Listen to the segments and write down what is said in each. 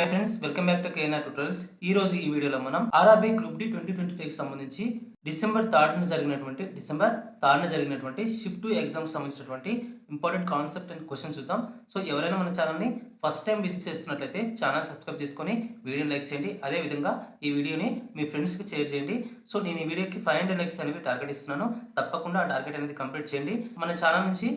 Hi friends welcome back to KNR tutorials ఈ రోజు ఈ వీడియోలో మనం RRB group D twenty twenty five సంబంధించి డిసెంబర్ థర్డ్న జరిగినటువంటి డిసెంబర్ థర్డ్న జరిగినటువంటి షిఫ్ట్ టు ఎగ్జామ్కి సంబంధించినటువంటి ఇంపార్టెంట్ కాన్సెప్ట్ అండ్ క్వశ్చన్ చూద్దాం. సో ఎవరైనా మన ఛానల్ని ఫస్ట్ టైం విజిట్ చేస్తున్నట్లయితే ఛానల్ సబ్స్క్రైబ్ చేసుకొని వీడియోని లైక్ చేయండి. అదే విధంగా ఈ వీడియోని మీ ఫ్రెండ్స్కి షేర్ చేయండి. సో నేను ఈ వీడియోకి ఫైవ్ హండ్రెడ్ లైక్స్ అనేవి టార్గెట్ ఇస్తున్నాను. తప్పకుండా ఆ టార్గెట్ అనేది కంప్లీట్ చేయండి. మన ఛానల్ నుంచి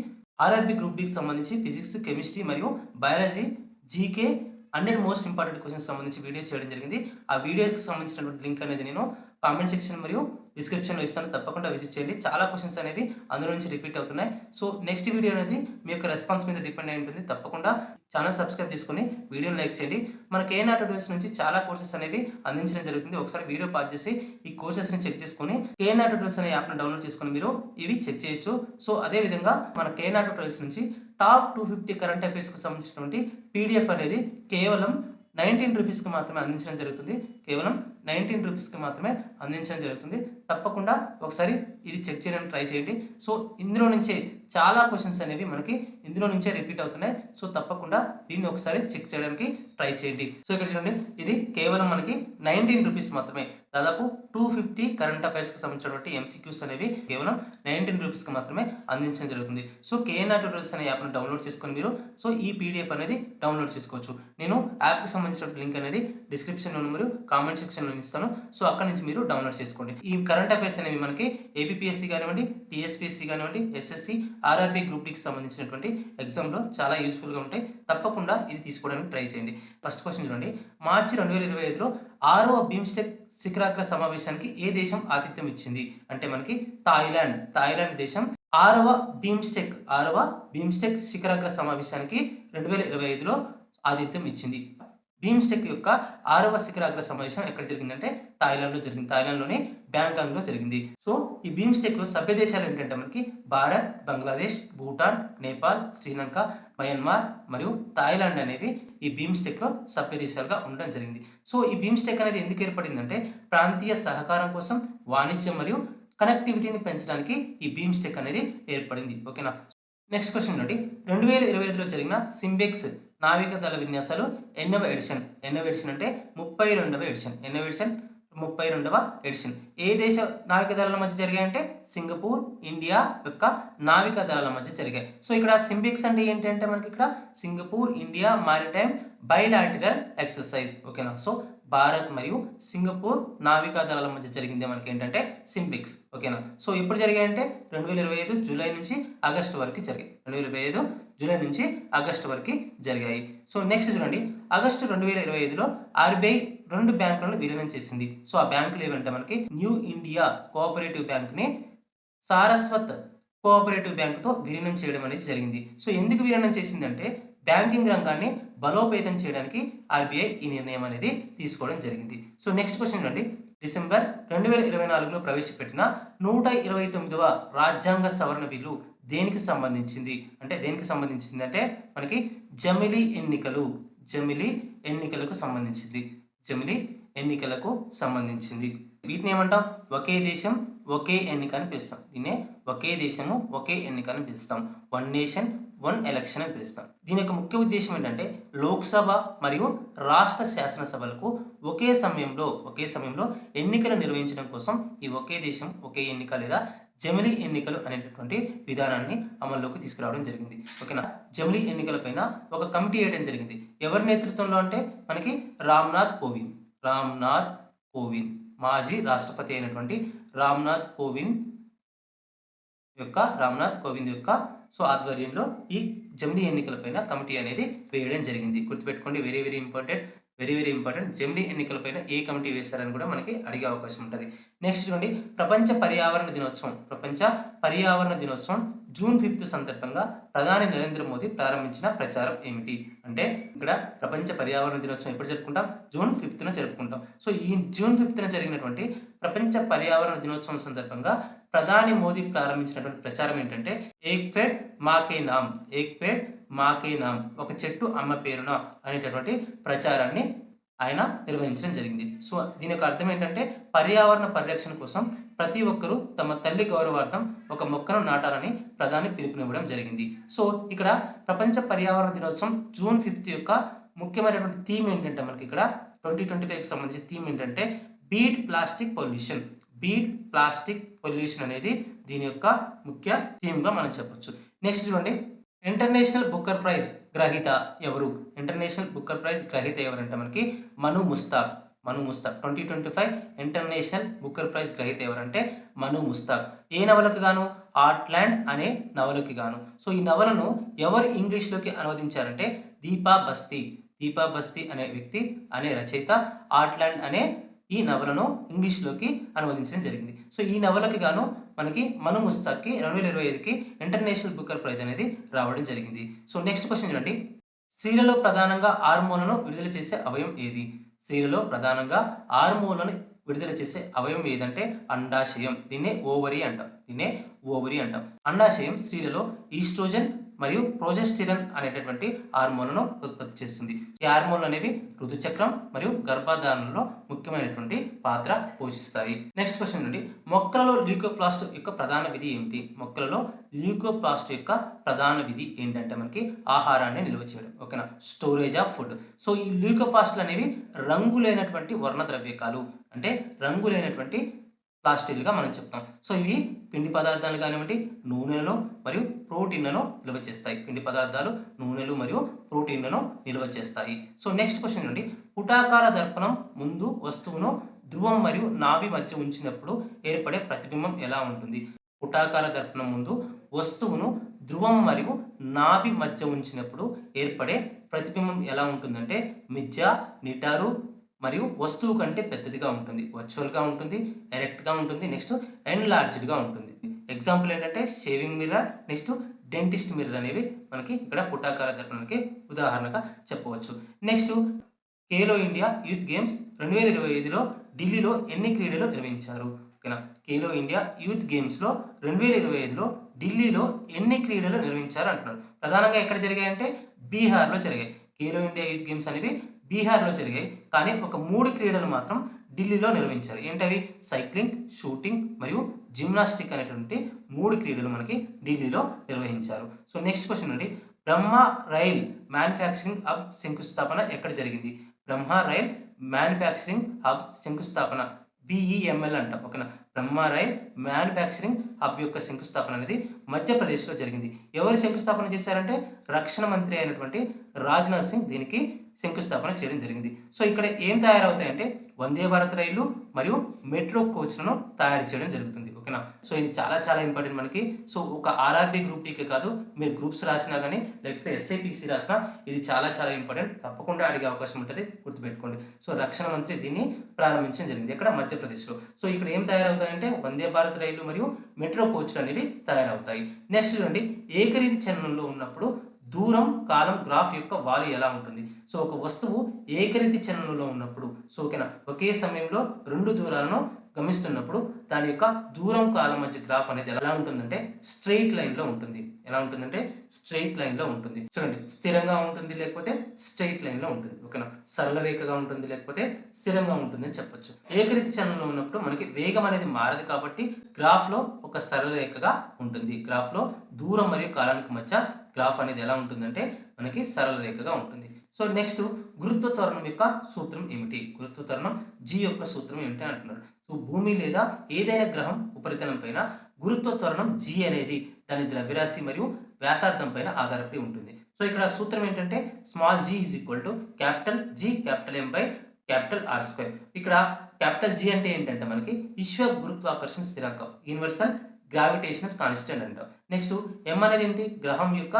ఆర్ఆర్బీ గ్రూప్ డికి సంబంధించి ఫిజిక్స్ కెమిస్ట్రీ మరియు biology GK hundred most important questions సంబంధించి వీడియో చేయడం జరిగింది. ఆ వీడియోస్కి సంబంధించినటువంటి లింక్ అనేది నేను కామెంట్ సెక్షన్ మరియు డిస్క్రిప్షన్లో ఇస్తాను. తప్పకుండా విజిట్ చేయండి. చాలా క్వశ్చన్స్ అనేవి అందులో నుంచి రిపీట్ అవుతున్నాయి. సో నెక్స్ట్ వీడియో అనేది మీ యొక్క రెస్పాన్స్ మీద డిపెండ్ అయి ఉంటుంది. తప్పకుండా ఛానల్ సబ్స్క్రైబ్ చేసుకొని వీడియోని లైక్ చేయండి. మనకి కేఎన్ఆర్ ట్యూటోరియల్స్ నుంచి చాలా కోర్సెస్ అనేవి అందించడం జరుగుతుంది. ఒకసారి వీడియో పాస్ చేసి ఈ కోర్సెస్ని చెక్ చేసుకొని కేఎన్ఆర్ ట్యూటోరియల్స్ అనే యాప్ను డౌన్లోడ్ చేసుకుని మీరు ఇవి చెక్ చేయొచ్చు. సో అదే విధంగా మన కేఎన్ఆర్ ట్యూటోరియల్స్ నుంచి టాప్ టూ ఫిఫ్టీ కరెంట్ అఫైర్స్కి సంబంధించినటువంటి పీడిఎఫ్ అనేది కేవలం నైన్టీన్ రూపీస్కి మాత్రమే అందించడం జరుగుతుంది. కేవలం నైన్టీన్ రూపీస్కి మాత్రమే అందించడం జరుగుతుంది. తప్పకుండా ఒకసారి ఇది చెక్ చేయడానికి ట్రై చేయండి. సో ఇందులో నుంచే చాలా క్వశ్చన్స్ అనేవి మనకి ఇందులో నుంచే రిపీట్ అవుతున్నాయి. సో తప్పకుండా దీన్ని ఒకసారి చెక్ చేయడానికి ట్రై చేయండి. సో ఇక్కడ చూడండి. ఇది కేవలం మనకి నైన్టీన్ రూపీస్ మాత్రమే. దాదాపు టూ ఫిఫ్టీ కరెంట్ అఫైర్స్కి సంబంధించినటువంటి ఎంసీక్యూస్ అనేవి కేవలం నైన్టీన్ రూపీస్కి మాత్రమే అందించడం జరుగుతుంది. సో కేఎన్ఆర్ ట్యూటోరియల్స్ అనే యాప్ను డౌన్లోడ్ చేసుకొని మీరు సో ఈ పీడిఎఫ్ అనేది డౌన్లోడ్ చేసుకోవచ్చు. నేను యాప్కి సంబంధించిన లింక్ అనేది డిస్క్రిప్షన్లో మరియు కామెంట్ సెక్షన్లో ఇస్తాను. సో అక్కడ నుంచి మీరు డౌన్లోడ్ చేసుకోండి. ఈ కరెంట్ అఫైర్స్ అనేవి మనకి ఏపీఎస్సీ కానివ్వండి టీఎస్పీఎస్సీ కానివ్వండి ఎస్ఎస్సి ఆర్ఆర్బీ గ్రూప్ డికి సంబంధించినటువంటి ఎగ్జామ్లో చాలా యూస్ఫుల్గా ఉంటాయి. తప్పకుండా ఇది తీసుకోవడానికి ట్రై చేయండి. ఫస్ట్ క్వశ్చన్ చూడండి. మార్చి రెండు వేల ఇరవై ఐదులో ఆరవ బిమ్స్టెక్ శిఖరాగ్ర సమావేశానికి ఏ దేశం ఆతిథ్యం ఇచ్చింది? అంటే మనకి థాయిలాండ్. థాయిలాండ్ దేశం ఆరవ బీమ్స్టెక్ ఆరవ బీమ్స్టెక్ శిఖరాగ్ర సమావేశానికి రెండు వేల ఇరవై ఐదులో ఆతిథ్యం ఇచ్చింది. బీమ్స్టెక్ యొక్క ఆరవ శిఖరాగ్ర సమావేశం ఎక్కడ జరిగిందంటే థాయిలాండ్లో జరిగింది. థాయిలాండ్లోని బ్యాంకాంగ్లో జరిగింది. సో ఈ బీమ్స్టెక్లో సభ్య దేశాలు ఏంటంటే మనకి భారత్ బంగ్లాదేశ్ భూటాన్ నేపాల్ శ్రీలంక మయన్మార్ మరియు థాయిలాండ్ అనేవి ఈ బీమ్స్టెక్లో సభ్య దేశాలుగా ఉండడం జరిగింది. సో ఈ బీమ్స్టెక్ అనేది ఎందుకు ఏర్పడిందంటే ప్రాంతీయ సహకారం కోసం వాణిజ్యం మరియు కనెక్టివిటీని పెంచడానికి ఈ బీమ్స్టెక్ అనేది ఏర్పడింది. ఓకేనా? నెక్స్ట్ క్వశ్చన్ నుండి రెండు వేల ఇరవై ఐదులో జరిగిన సింబెక్స్ నావిక దళ విన్యాసాలు ఎన్నవ ఎడిషన్ ఎన్నవ ఎడిషన్ అంటే ముప్పై రెండవ ఎడిషన్ ఎన్నవ ఎడిషన్ ముప్పై రెండవ ఎడిషన్ ఏ దేశ నావిక దళాల మధ్య జరిగాయంటే? సింగపూర్ ఇండియా యొక్క నావిక దళాల మధ్య జరిగాయి. సో ఇక్కడ సింబిక్స్ అంటే ఏంటంటే మనకి ఇక్కడ? Singapore India maritime bilateral exercise. ఓకేనా? సో భారత్ మరియు సింగపూర్ నావికా దళాల మధ్య జరిగింది మనకి ఏంటంటే సింపిక్స్ ఓకేనా? సో ఎప్పుడు జరిగాయంటే రెండు వేల ఇరవై ఐదు జూలై నుంచి ఆగస్టు వరకు జరిగాయి. రెండు వేల ఇరవై ఐదు జూలై నుంచి ఆగస్టు వరకు జరిగాయి. సో నెక్స్ట్ చూడండి. ఆగస్టు రెండు వేల ఇరవై ఐదులో ఆర్బీఐ రెండు బ్యాంకులను విలీనం చేసింది. సో ఆ బ్యాంకులు ఏమంటే మనకి న్యూ ఇండియా కోఆపరేటివ్ బ్యాంక్ని సారస్వత్ కోఆపరేటివ్ బ్యాంకుతో విలీనం చేయడం అనేది జరిగింది. సో ఎందుకు విలీనం చేసిందంటే బ్యాంకింగ్ రంగాన్ని బలోపేతం చేయడానికి ఆర్బీఐ ఈ నిర్ణయం అనేది తీసుకోవడం జరిగింది. సో నెక్స్ట్ క్వశ్చన్ అండి డిసెంబర్ రెండు వేల ఇరవై నాలుగులో ప్రవేశపెట్టిన నూట ఇరవై తొమ్మిదవ రాజ్యాంగ సవరణ బిల్లు దేనికి సంబంధించింది? అంటే దేనికి సంబంధించింది అంటే మనకి జమిలీ ఎన్నికలు జమిలీ ఎన్నికలకు సంబంధించింది. జమిలి ఎన్నికలకు సంబంధించింది. వీటిని ఏమంటాం? ఒకే దేశం ఒకే ఎన్నిక అని పిలుస్తాం. దీన్నే ఒకే దేశము ఒకే ఎన్నిక అని పిలుస్తాం. వన్ నేషన్ వన్ ఎలక్షన్ అని పిలుస్తాం. దీని యొక్క ముఖ్య ఉద్దేశం ఏంటంటే లోక్సభ మరియు రాష్ట్ర శాసనసభలకు ఒకే సమయంలో ఒకే సమయంలో ఎన్నికలు నిర్వహించడం కోసం ఈ ఒకే దేశం ఒకే ఎన్నిక లేదా జమిలీ ఎన్నికలు అనేటటువంటి విధానాన్ని అమల్లోకి తీసుకురావడం జరిగింది. ఓకేనా? జమిలీ ఎన్నికలపైన ఒక కమిటీ వేయడం జరిగింది. ఎవరి నేతృత్వంలో అంటే మనకి రామ్నాథ్ కోవింద్. రామ్నాథ్ కోవింద్. మాజీ రాష్ట్రపతి అయినటువంటి రామ్నాథ్ కోవింద్ యొక్క రామ్నాథ్ కోవింద్ యొక్క సో ఆధ్వర్యంలో ఈ జమిలీ ఎన్నికలపైన కమిటీ అనేది వేయడం జరిగింది. గుర్తుపెట్టుకోండి very very important. Very very important. జమిలీ ఎన్నికలపైన ఏ కమిటీ వేశారని కూడా మనకి అడిగే అవకాశం ఉంటుంది. నెక్స్ట్ చూడండి ప్రపంచ పర్యావరణ దినోత్సవం. ప్రపంచ పర్యావరణ దినోత్సవం జూన్ ఫిఫ్త్ సందర్భంగా ప్రధాని నరేంద్ర మోదీ ప్రారంభించిన ప్రచారం ఏమిటి? అంటే ఇక్కడ ప్రపంచ పర్యావరణ దినోత్సవం ఎప్పుడు జరుపుకుంటాం? జూన్ ఫిఫ్త్న జరుపుకుంటాం. సో ఈ జూన్ ఫిఫ్త్న జరిగినటువంటి ప్రపంచ పర్యావరణ దినోత్సవం సందర్భంగా ప్రధాని మోదీ ప్రారంభించినటువంటి ప్రచారం ఏంటంటే ఏక్ పేడ్ మాకే నామ్. ఏక్ పేడ్ మాకేనా ఒక చెట్టు అమ్మ పేరున అనేటటువంటి ప్రచారాన్ని ఆయన నిర్వహించడం జరిగింది. సో దీని యొక్క అర్థం ఏంటంటే పర్యావరణ పరిరక్షణ కోసం ప్రతి ఒక్కరూ తమ తల్లి గౌరవార్థం ఒక మొక్కను నాటాలని ప్రధాని పిలుపునివ్వడం జరిగింది. సో ఇక్కడ ప్రపంచ పర్యావరణ దినోత్సవం జూన్ ఫిఫ్త్ యొక్క ముఖ్యమైనటువంటి థీమ్ ఏంటంటే మనకి ఇక్కడ ట్వంటీ ట్వంటీ ఫైవ్కి సంబంధించి థీమ్ ఏంటంటే beat plastic pollution. Beat plastic pollution అనేది దీని యొక్క ముఖ్య థీమ్గా మనం చెప్పొచ్చు. నెక్స్ట్ చూడండి ఇంటర్నేషనల్ బుక్కర్ ప్రైజ్ గ్రహీత ఎవరు? ఇంటర్నేషనల్ బుక్కర్ ప్రైజ్ గ్రహీత ఎవరంటే మనకి? Manu Mushtaq. Manu Mushtaq. Twenty twenty five International Booker Prize గ్రహీత ఎవరంటే మను ముస్తాక్. ఏ నవలకు గాను? ఆర్ట్లాండ్ అనే నవలకి గాను. సో ఈ నవలను ఎవరు ఇంగ్లీష్లోకి అనువదించారంటే? దీపా బస్తీ. దీపా బస్తీ అనే వ్యక్తి అనే రచయిత ఆర్ట్లాండ్ అనే ఈ నవలను ఇంగ్లీష్లోకి అనువదించడం జరిగింది. సో ఈ నవలకి గాను మనకి మను ముస్తాక్కి రెండు వేల ఇరవై ఐదుకి ఇంటర్నేషనల్ బుక్కర్ ప్రైజ్ అనేది రావడం జరిగింది. సో నెక్స్ట్ క్వశ్చన్ చూడండి. స్త్రీలలో ప్రధానంగా హార్మోన్లను విడుదల చేసే అవయం ఏది? స్త్రీలలో ప్రధానంగా ఆర్మోలను విడుదల చేసే అవయవం ఏదంటే అండాశయం. దీన్నే ఓవరీ అంటాం. దీన్నే ఓవరీ అంటాం. అండాశయం స్త్రీలలో ఈస్ట్రోజన్ మరియు ప్రోజెస్టిరన్ అనేటటువంటి హార్మోన్లను ఉత్పత్తి చేస్తుంది. ఈ హార్మోన్లు అనేవి ఋతుచక్రం మరియు గర్భధారణలో ముఖ్యమైనటువంటి పాత్ర పోషిస్తాయి. నెక్స్ట్ క్వశ్చన్ నుండి మొక్కలలో ల్యూకోప్లాస్ట్ యొక్క ప్రధాన విధి ఏమిటి? మొక్కలలో ల్యూకోప్లాస్ట్ యొక్క ప్రధాన విధి ఏంటంటే మనకి ఆహారాన్ని నిల్వ చేయడం. ఓకేనా? Storage of food. సో ఈ ల్యూకోప్లాస్ట్లు అనేవి రంగులైనటువంటి వర్ణ ద్రవ్యకాలు అంటే రంగు లేనటువంటి ప్లాస్టిక్లుగా మనం చెప్తాం. సో ఇవి పిండి పదార్థాలు కానివ్వండి నూనెలను మరియు ప్రోటీన్లను నిల్వ చేస్తాయి. పిండి పదార్థాలు నూనెలు మరియు ప్రోటీన్లను నిల్వ చేస్తాయి. సో నెక్స్ట్ క్వశ్చన్ అండి పుటాకార దర్పణం ముందు వస్తువును ధ్రువం మరియు నాభి మధ్య ఉంచినప్పుడు ఏర్పడే ప్రతిబింబం ఎలా ఉంటుంది? పుటాకార దర్పణం ముందు వస్తువును ధ్రువం మరియు నాభి మధ్య ఉంచినప్పుడు ఏర్పడే ప్రతిబింబం ఎలా ఉంటుందంటే మిథ్య నిటారు మరియు వస్తువు కంటే పెద్దదిగా ఉంటుంది. వర్చువల్గా ఉంటుంది ఎరెక్ట్గా ఉంటుంది నెక్స్ట్ ఎన్లార్జ్డ్గా ఉంటుంది. ఎగ్జాంపుల్ ఏంటంటే shaving mirror next dentist mirror అనేవి మనకి ఇక్కడ పుట్టాకార దర్పణానికి ఉదాహరణగా చెప్పవచ్చు. Next Khelo India youth games రెండు వేల ఇరవై ఐదులో ఢిల్లీలో ఎన్ని క్రీడలు నిర్వహించారు? ఓకేనా? కేలో ఇండియా యూత్ గేమ్స్లో రెండు వేల ఇరవై ఐదులో ఢిల్లీలో ఎన్ని క్రీడలు నిర్వహించారు అంటున్నారు. ప్రధానంగా ఎక్కడ జరిగాయంటే బీహార్లో జరిగాయి. ఖేలో ఇండియా యూత్ గేమ్స్ అనేవి బీహార్లో జరిగాయి. కానీ ఒక మూడు క్రీడలు మాత్రం ఢిల్లీలో నిర్వహించారు. ఏంటవి? సైక్లింగ్ షూటింగ్ మరియు జిమ్నాస్టిక్ అనేటువంటి మూడు క్రీడలు మనకి ఢిల్లీలో నిర్వహించారు. సో నెక్స్ట్ క్వశ్చన్ అండి. బ్రహ్మ రైల్ మ్యానుఫ్యాక్చరింగ్ హబ్ శంకుస్థాపన ఎక్కడ జరిగింది? బ్రహ్మ రైల్ మ్యానుఫ్యాక్చరింగ్ హబ్ శంకుస్థాపన బిఈఎంఎల్ అంటాం. ఓకేనా? బ్రహ్మ రైల్ మ్యానుఫ్యాక్చరింగ్ హబ్ యొక్క శంకుస్థాపన అనేది మధ్యప్రదేశ్లో జరిగింది. ఎవరు శంకుస్థాపన చేశారంటే రక్షణ మంత్రి అయినటువంటి రాజ్నాథ్ సింగ్. దీనికి శంకుస్థాపన చేయడం జరిగింది. సో ఇక్కడ ఏం తయారవుతాయంటే వందే భారత్ రైళ్ళు మరియు మెట్రో కోచ్లను తయారు చేయడం జరుగుతుంది. ఓకేనా? సో ఇది చాలా చాలా ఇంపార్టెంట్ మనకి. సో ఒక ఆర్ఆర్బి గ్రూప్ డీకే కాదు మీరు గ్రూప్స్ రాసినా కానీ లేకపోతే ఎస్ఐపిసి రాసినా ఇది చాలా చాలా ఇంపార్టెంట్. తప్పకుండా అడిగే అవకాశం ఉంటుంది గుర్తుపెట్టుకోండి. సో రక్షణ మంత్రి దీన్ని ప్రారంభించడం జరిగింది ఇక్కడ మధ్యప్రదేశ్లో. సో ఇక్కడ ఏం తయారవుతాయంటే వందే భారత్ రైళ్ళు మరియు మెట్రో కోచ్లు అనేవి తయారవుతాయి. నెక్స్ట్ చూడండి ఏకరీతి చలనంలో ఉన్నప్పుడు దూరం కాలం గ్రాఫ్ యొక్క వాలు ఎలా ఉంటుంది? సో ఒక వస్తువు ఏకరీతి చలనంలో ఉన్నప్పుడు సో ఓకేనా? ఒకే సమయంలో రెండు దూరాలను గమిస్తున్నప్పుడు దాని యొక్క దూరం కాలం మధ్య గ్రాఫ్ అనేది ఎలా ఉంటుందంటే స్ట్రెయిట్ లైన్లో ఉంటుంది. ఎలా ఉంటుందంటే స్ట్రెయిట్ లైన్లో ఉంటుంది. చూడండి స్థిరంగా ఉంటుంది లేకపోతే స్ట్రెయిట్ లైన్లో ఉంటుంది. ఓకేనా? సరళ రేఖగా ఉంటుంది లేకపోతే స్థిరంగా ఉంటుంది అని చెప్పొచ్చు. ఏకరీతి చలనంలో ఉన్నప్పుడు మనకి వేగం అనేది మారదు కాబట్టి గ్రాఫ్లో ఒక సరళ రేఖగా ఉంటుంది. గ్రాఫ్లో దూరం మరియు కాలానికి మధ్య గ్రాఫ్ అనేది ఎలా ఉంటుందంటే మనకి సరళ రేఖగా ఉంటుంది. సో నెక్స్ట్ గురుత్వ త్వరణం యొక్క సూత్రం ఏమిటి? గురుత్వ త్వరణం జీ యొక్క సూత్రం ఏమిటి అంటున్నారు. సో భూమి లేదా ఏదైనా గ్రహం ఉపరితలం పైన గురుత్వ త్వరణం జీ అనేది దాని ద్రవ్యరాశి మరియు వ్యాసార్థం పైన ఆధారపడి ఉంటుంది. సో ఇక్కడ సూత్రం ఏంటంటే small G is equal to capital G capital M by capital R square ఇక్కడ క్యాపిటల్ జీ అంటే ఏంటంటే మనకి విశ్వ గురుత్వాకర్షణ స్థిరాంకం యూనివర్సల్ గ్రావిటేషనల్ కాన్స్టెంట్ అంటాం. నెక్స్ట్ ఎం అనేది ఏంటి? గ్రహం యొక్క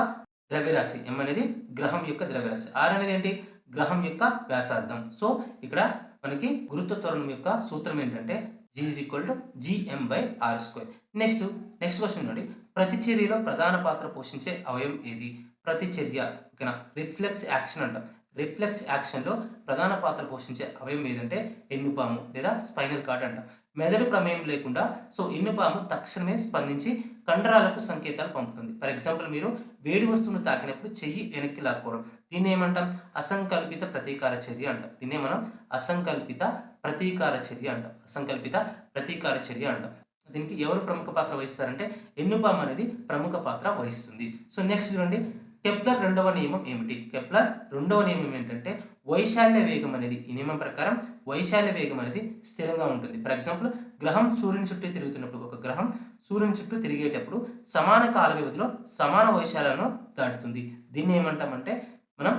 ద్రవ్యరాశి. ఎం అనేది గ్రహం యొక్క ద్రవ్యరాశి. ఆర్ అనేది ఏంటి? గ్రహం యొక్క వ్యాసార్థం. సో ఇక్కడ మనకి గురుత్వ త్వరణం యొక్క సూత్రం ఏంటంటే G is equal to GM by R square next next question చూడండి. ప్రతిచర్యలో ప్రధాన పాత్ర పోషించే అవయం ఏది? ప్రతిచర్య ఓకేనా? రిఫ్లెక్స్ యాక్షన్ అంటాం. రిఫ్లెక్స్ యాక్షన్లో ప్రధాన పాత్ర పోషించే అవయం ఏదంటే ఎన్నుపాము లేదా స్పైనల్ కార్డ్ అంటాం. మెదడు ప్రమేయం లేకుండా సో ఎన్నుపాము తక్షణమే స్పందించి కండరాలకు సంకేతాలు పంపుతుంది. ఫర్ ఎగ్జాంపుల్ మీరు వేడి వస్తువును తాకినప్పుడు చెయ్యి వెనక్కి లాక్కోవడం. దీన్ని ఏమంటాం? అసంకల్పిత ప్రతీకార చర్య అంటాం. దీన్నే మనం అసంకల్పిత ప్రతీకార చర్య అంటాం. అసంకల్పిత ప్రతీకార చర్య అంటాం. దీనికి ఎవరు ప్రముఖ పాత్ర వహిస్తారంటే ఎన్నుపాము అనేది ప్రముఖ పాత్ర వహిస్తుంది. సో నెక్స్ట్ చూడండి. కెప్లర్ రెండవ నియమం ఏమిటి? కెప్లర్ రెండవ నియమం ఏంటంటే వైశాల్య వేగం అనేది ఈ నియమం ప్రకారం వైశాల్య వేగం అనేది స్థిరంగా ఉంటుంది. ఫర్ ఎగ్జాంపుల్ గ్రహం సూర్యుని చుట్టూ తిరుగుతున్నప్పుడు ఒక గ్రహం సూర్యుని చుట్టూ తిరిగేటప్పుడు సమాన కాల వ్యవధిలో సమాన వైశాల్యాలను దాటుతుంది. దీన్ని ఏమంటామంటే మనం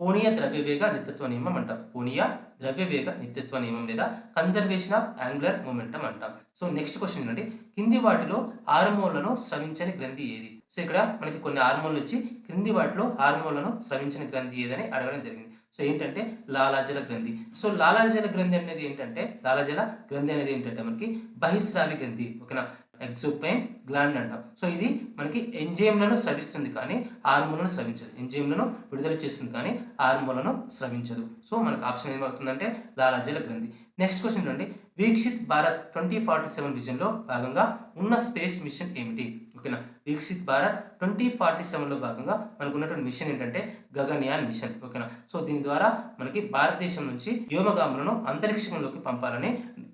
పూనీయ ద్రవ్యవేగ నిత్యత్వ నియమం అంటాం. పూనీయ ద్రవ్యవేగ నిత్యత్వ నియమం లేదా కన్జర్వేషన్ ఆఫ్ యాంగులర్ మూమెంటం అంటాం. సో నెక్స్ట్ క్వశ్చన్ ఏంటంటే కింది వాటిలో హార్మోన్లను స్రవించని గ్రంథి ఏది? సో ఇక్కడ మనకి కొన్ని హార్మోన్లు వచ్చి క్రింది వాటిలో హార్మోన్లను స్రవించని గ్రంథి ఏదని అడగడం జరిగింది. సో ఏంటంటే లాలాజల గ్రంథి. సో లాలాజల గ్రంథి అనేది ఏంటంటే లాలాజల గ్రంథి అనేది ఏంటంటే మనకి బహిస్రావి గ్రంథి ఓకేనా? ఎక్సోప్రైన్ గ్లాండ్ అంటాం. సో ఇది మనకి ఎంజైమ్లను స్రవిస్తుంది కానీ హార్మోన్లను స్రవించదు. ఎంజైమ్లను విడుదల చేస్తుంది కానీ హార్మోన్లను స్రవించదు. సో మనకు ఆప్షన్ ఏమవుతుందంటే లాలాజల గ్రంథి. నెక్స్ట్ క్వశ్చన్ చూడండి. Viksit Bharat twenty forty seven విజన్లో భాగంగా ఉన్న స్పేస్ మిషన్ ఏమిటి? ఓకేనా వీక్షిత్ భారత్ ట్వంటీ ఫార్టీ సెవెన్లో భాగంగా మనకు ఉన్నటువంటి మిషన్ ఏంటంటే గగన్యాన్ మిషన్ ఓకేనా సో దీని ద్వారా మనకి భారతదేశం నుంచి వ్యోమగాములను అంతరిక్షంలోకి పంపాలని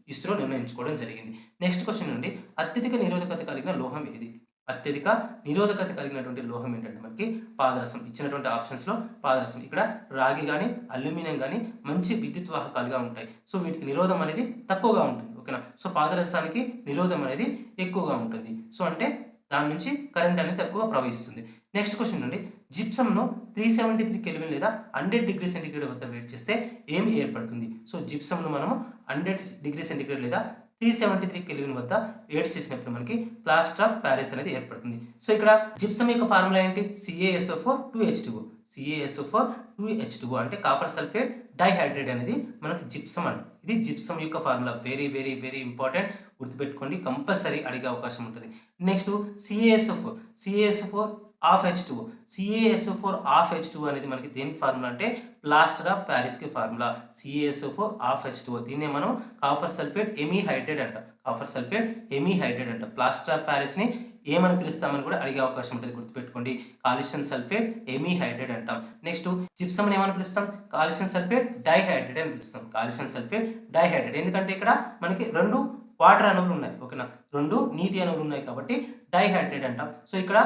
ఇస్రో నిర్ణయించుకోవడం జరిగింది. నెక్స్ట్ క్వశ్చన్ నుండి అత్యధిక నిరోధకత కలిగిన లోహం ఏది? అత్యధిక నిరోధకత కలిగినటువంటి లోహం ఏంటంటే మనకి పాదరసం. ఇచ్చినటువంటి ఆప్షన్స్లో పాదరసం. ఇక్కడ రాగి కానీ అల్యూమినియం కానీ మంచి విద్యుత్ వాహకాలుగా ఉంటాయి. సో వీటికి నిరోధం అనేది తక్కువగా ఉంటుంది. ఓకేనా? సో పాదరసానికి నిరోధం అనేది ఎక్కువగా ఉంటుంది. సో అంటే దాని నుంచి కరెంట్ అనేది తక్కువ ప్రవహిస్తుంది. నెక్స్ట్ క్వశ్చన్ నుండి జిప్సమ్ను త్రీ సెవెంటీ త్రీ కెల్విన్ లేదా హండ్రెడ్ డిగ్రీ సెంటిగ్రేడ్ వద్ద వేడి చేస్తే ఏమి ఏర్పడుతుంది? సో జిప్సమ్ను మనము హండ్రెడ్ డిగ్రీ సెంటిగ్రేడ్ లేదా త్రీ సెవెంటీ త్రీ కెల్విన్ వద్ద వేడి చేసినప్పుడు మనకి ప్లాస్టర్ ఆఫ్ ప్యారిస్ అనేది ఏర్పడుతుంది. సో ఇక్కడ జిప్సమ్ యొక్క ఫార్ములా ఏంటి? C A S O four two H two C A S O four two H two అంటే కాపర్ సల్ఫేట్ డైహైడ్రేట్ అనేది మనకి జిప్సమ్ అండి ఇది జిప్సమ్ యొక్క formula. Very very very important గుర్తుపెట్టుకోండి. కంపల్సరీ అడిగే అవకాశం ఉంటుంది. Next C A S O four C A S O four of H two C A S O four of H two అనేది మనకి దేనికి ఫార్ములా అంటే? Plaster of ప్యారిస్కి formula C A S O four of H two దీన్నే మనం copper sulphate ఎమీహైడ్రేట్ అంట. Copper sulphate ఎమీహైడ్రేట్ అంట. Plaster of ప్యారిస్ని ఏమని పిలుస్తామని కూడా అడిగే అవకాశం ఉంటుంది. గుర్తుపెట్టుకోండి. కాల్షియం సల్ఫేట్ ఎమీహైడ్రేట్ అంటాం. నెక్స్ట్ జిప్సమ్ ఏమని పిలుస్తాం? కాల్షియం సల్ఫేట్ డైహైడ్రేట్ అని పిలుస్తాం. కాల్షియం సల్ఫేట్ డైహైడ్రేట్ ఎందుకంటే ఇక్కడ మనకి రెండు వాటర్ అణువులు ఉన్నాయి. ఓకేనా? రెండు నీటి అణువులు ఉన్నాయి కాబట్టి డైహైడ్రేట్ అంటాం. సో ఇక్కడ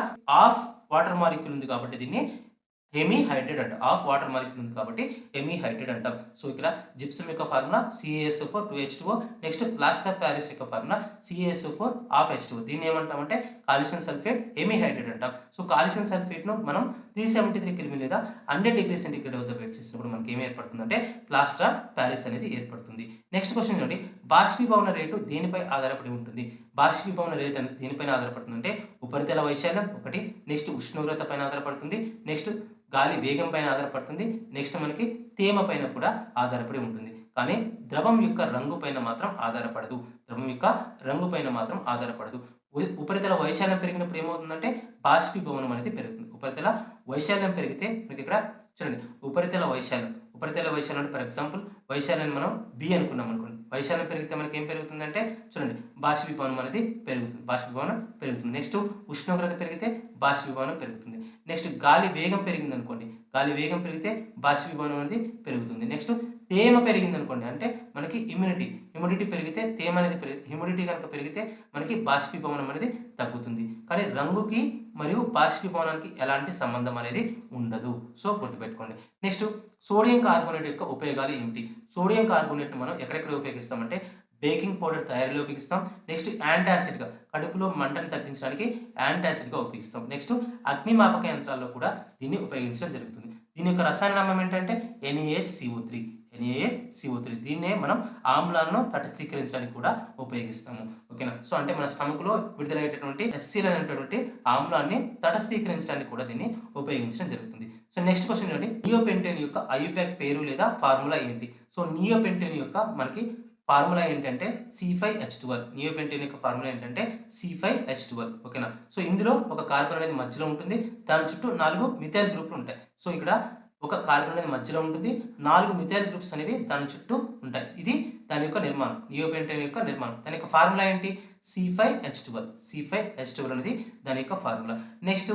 ఆఫ్ వాటర్ మాలిక్యూల్ ఉంది కాబట్టి దీన్ని హెమీ హైడ్రేట్ అంటాం. ఆఫ్ వాటర్ మాలిక్యూల్ ఉంది కాబట్టి హెమీ హైడ్రేట్ అంటాం. సో ఇక్కడ జిప్సమ్ యొక్క formula C A S O four two H two next plaster of Paris యొక్క formula C A S O four of H two దీన్ని ఏమంటామంటే calcium sulphate hemi hydrate అంటాం. So calcium సల్ఫేట్ను మనం three seventy three కిలోమీ లేదా hundred degree centigrade వద్ద వేడి చేసినప్పుడు మనకి ఏమి ఏర్పడుతుందంటే ప్లాస్టర్ ఆఫ్ ప్యారిస్ అనేది ఏర్పడుతుంది. నెక్స్ట్ క్వశ్చన్ చూడండి. బాష్పీభవన రేటు దేనిపై ఆధారపడి ఉంటుంది? బాష్పీభవన రేట్ అనేది దేనిపైన ఆధారపడుతుందంటే ఉపరితల వైశాల్యం ఒకటి నెక్స్ట్ ఉష్ణోగ్రత పైన ఆధారపడుతుంది నెక్స్ట్ గాలి వేగం పైన ఆధారపడుతుంది నెక్స్ట్ మనకి తేమ పైన కూడా ఆధారపడి ఉంటుంది. కానీ ద్రవం యొక్క రంగు పైన మాత్రం ఆధారపడదు. ద్రవం యొక్క రంగు పైన మాత్రం ఆధారపడదు. ఉపరితల వైశాల్యం పెరిగినప్పుడు ఏమవుతుందంటే బాష్పీభవనం అనేది పెరుగుతుంది. ఉపరితల వైశాల్యం పెరిగితే మనకి ఇక్కడ చూడండి ఉపరితల వైశాల్యం. ఉపరితల వైశాల్యం అంటే ఫర్ ఎగ్జాంపుల్ వైశాల్యాన్ని మనం బి అనుకున్నాం అనుకోండి. వైశాల్యం పెరిగితే మనకి ఏం పెరుగుతుందంటే చూడండి బాష్పీభవనం అనేది పెరుగుతుంది బాష్పీభవనం పెరుగుతుంది. నెక్స్ట్ ఉష్ణోగ్రత పెరిగితే బాష్పీభవనం పెరుగుతుంది. నెక్స్ట్ గాలి వేగం పెరిగింది అనుకోండి గాలి వేగం పెరిగితే బాష్పీభవనం అనేది పెరుగుతుంది. నెక్స్ట్ తేమ పెరిగింది అనుకోండి అంటే మనకి ఇమ్యూనిటీ హ్యూమిడిటీ పెరిగితే తేమ అనేది పెరిగి హ్యూమిడిటీ కనుక పెరిగితే మనకి బాష్పీభవనం అనేది తగ్గుతుంది. కానీ రంగుకి మరియు బాష్పీభవనానికి ఎలాంటి సంబంధం అనేది ఉండదు. సో గుర్తుపెట్టుకోండి. నెక్స్ట్ సోడియం కార్బోనేట్ యొక్క ఉపయోగాలు ఏమిటి? సోడియం కార్బోనేట్ మనం ఎక్కడెక్కడ ఉపయోగిస్తామంటే బేకింగ్ పౌడర్ తయారీలో ఉపయోగిస్తాం. నెక్స్ట్ యాంటాసిడ్గా కడుపులో మంటను తగ్గించడానికి యాంటాసిడ్గా ఉపయోగిస్తాం. నెక్స్ట్ అగ్నిమాపక యంత్రాల్లో కూడా దీన్ని ఉపయోగించడం జరుగుతుంది. దీని యొక్క రసాయన నామం ఏంటంటే N A H C O three N A H C O three. దీన్నే మనం ఆమ్లాలను తటస్థీకరించడానికి కూడా ఉపయోగిస్తాము. ఓకేనా? సో అంటే మన స్టమక్లో విడుదలయ్యేటటువంటి ఎస్సీల్ అనేటటువంటి ఆమ్లాన్ని తటస్థీకరించడానికి కూడా దీన్ని ఉపయోగించడం జరుగుతుంది. సో నెక్స్ట్ క్వశ్చన్ ఏంటంటే నియోపెంటేన్ యొక్క ఐయుపాక్ పేరు లేదా ఫార్ములా ఏంటి? సో నియోపెంటేన్ యొక్క మనకి ఫార్ములా ఏంటంటే C five H twelve. Neopentane యొక్క ఫార్ములా ఏంటంటే సి ఫైవ్ హెచ్ ట్వెల్వ్. ఓకేనా? సో ఇందులో ఒక కార్బన్ అనేది మధ్యలో ఉంటుంది. దాని చుట్టూ నాలుగు మిథైల్ గ్రూపులు ఉంటాయి. సో ఇక్కడ ఒక కార్బన్ అనేది మధ్యలో ఉంటుంది. నాలుగు మిథైల్ గ్రూప్స్ అనేవి దాని చుట్టూ ఉంటాయి. ఇది దాని యొక్క నిర్మాణం. నియోపెంటైన్ యొక్క నిర్మాణం. దాని యొక్క ఫార్ములా ఏంటి? C five H twelve C five H twelve అనేది దాని యొక్క ఫార్ములా. నెక్స్ట్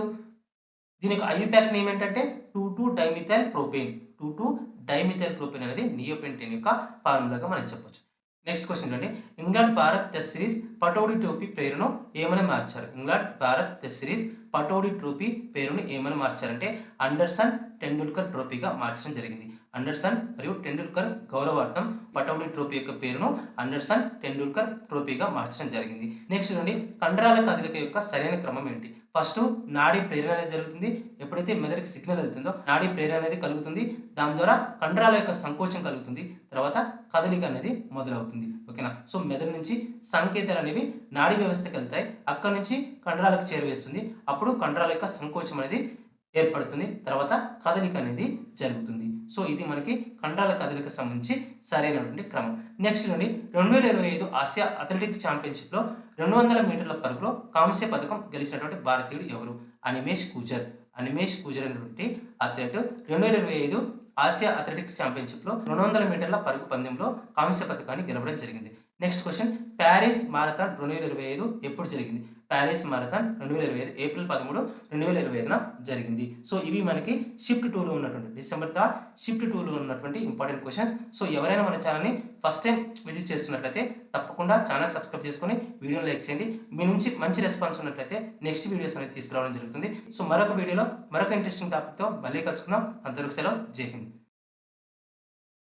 దీని యొక్క ఐయుప్యాక్ నేమ్ ఏంటంటే? Two two dimethyl propane two two dimethyl propane అనేది నియోపెంటైన్ యొక్క ఫార్ములాగా మనం చెప్పొచ్చు. నెక్స్ట్ క్వశ్చన్ ఏంటంటే England Bharat test series Pataudi trophy పేరును ఏమని మార్చారు? England Bharat test series Pataudi trophy పేరును ఏమని మార్చారంటే? అండర్సన్ టెండూల్కర్ ట్రోఫీగా మార్చడం జరిగింది. అండర్సన్ మరియు టెండూల్కర్ గౌరవార్థం పటౌడి ట్రోఫీ యొక్క పేరును అండర్సన్ టెండూల్కర్ ట్రోఫీగా మార్చడం జరిగింది. నెక్స్ట్ నుండి కండరాల కదలిక యొక్క సరైన క్రమం ఏంటి? ఫస్ట్ నాడీ ప్రేరణ అనేది జరుగుతుంది. ఎప్పుడైతే మెదడుకి సిగ్నల్ వెళ్తుందో నాడీ ప్రేరణ అనేది కలుగుతుంది. దాని ద్వారా కండరాల యొక్క సంకోచం కలుగుతుంది. తర్వాత కదలిక అనేది మొదలవుతుంది. ఓకేనా? సో మెదడు నుంచి సంకేతాలు అనేవి నాడీ వ్యవస్థకి వెళ్తాయి. అక్కడ నుంచి కండరాలకు చేరువేస్తుంది. అప్పుడు కండరాల యొక్క సంకోచం అనేది ఏర్పడుతుంది. తర్వాత కదలిక అనేది జరుగుతుంది. సో ఇది మనకి కండరాల కదలిక సంబంధించి సరైనటువంటి క్రమం. నెక్స్ట్ నుండి రెండు వేల ఇరవై ఐదు ఆసియా అథ్లెటిక్స్ ఛాంపియన్షిప్లో రెండు వందల మీటర్ల పరుగులో కాంస్య పథకం గెలిచినటువంటి భారతీయుడు ఎవరు? అనిమేష్ కూజర్ అనిమేష్ కూజర్ అనేటువంటి అథ్లెట్ రెండు వేల ఇరవై ఐదు ఆసియా అథ్లెటిక్స్ ఛాంపియన్షిప్లో రెండు వందల మీటర్ల పరుగు పందెంలో కాంస్య పథకాన్ని గెలవడం జరిగింది. నెక్స్ట్ క్వశ్చన్ ప్యారిస్ మారథాన్ రెండు వేల ఇరవై ఐదు ఎప్పుడు జరిగింది? ప్యారిస్ మారథాన్ రెండు వేల ఇరవై ఐదు ఏప్రిల్ పదమూడు రెండు వేల ఇరవై ఐదున జరిగింది. సో ఇవి మనకి షిఫ్ట్ టూలో ఉన్నటువంటి డిసెంబర్ థర్డ్ షిఫ్ట్ టూలో ఉన్నటువంటి ఇంపార్టెంట్ క్వశ్చన్స్. సో ఎవరైనా మన ఛానల్ని ఫస్ట్ టైం విజిట్ చేస్తున్నట్లయితే తప్పకుండా ఛానల్ సబ్స్క్రైబ్ చేసుకొని వీడియోని లైక్ చేయండి. మీ నుంచి మంచి రెస్పాన్స్ ఉన్నట్లయితే నెక్స్ట్ వీడియోస్ అనేది తీసుకురావడం జరుగుతుంది. సో మరొక వీడియోలో మరొక ఇంట్రెస్టింగ్ టాపిక్తో మళ్ళీ కలుసుకుందాం. అంతవరకు సెలవు. జై హింద్.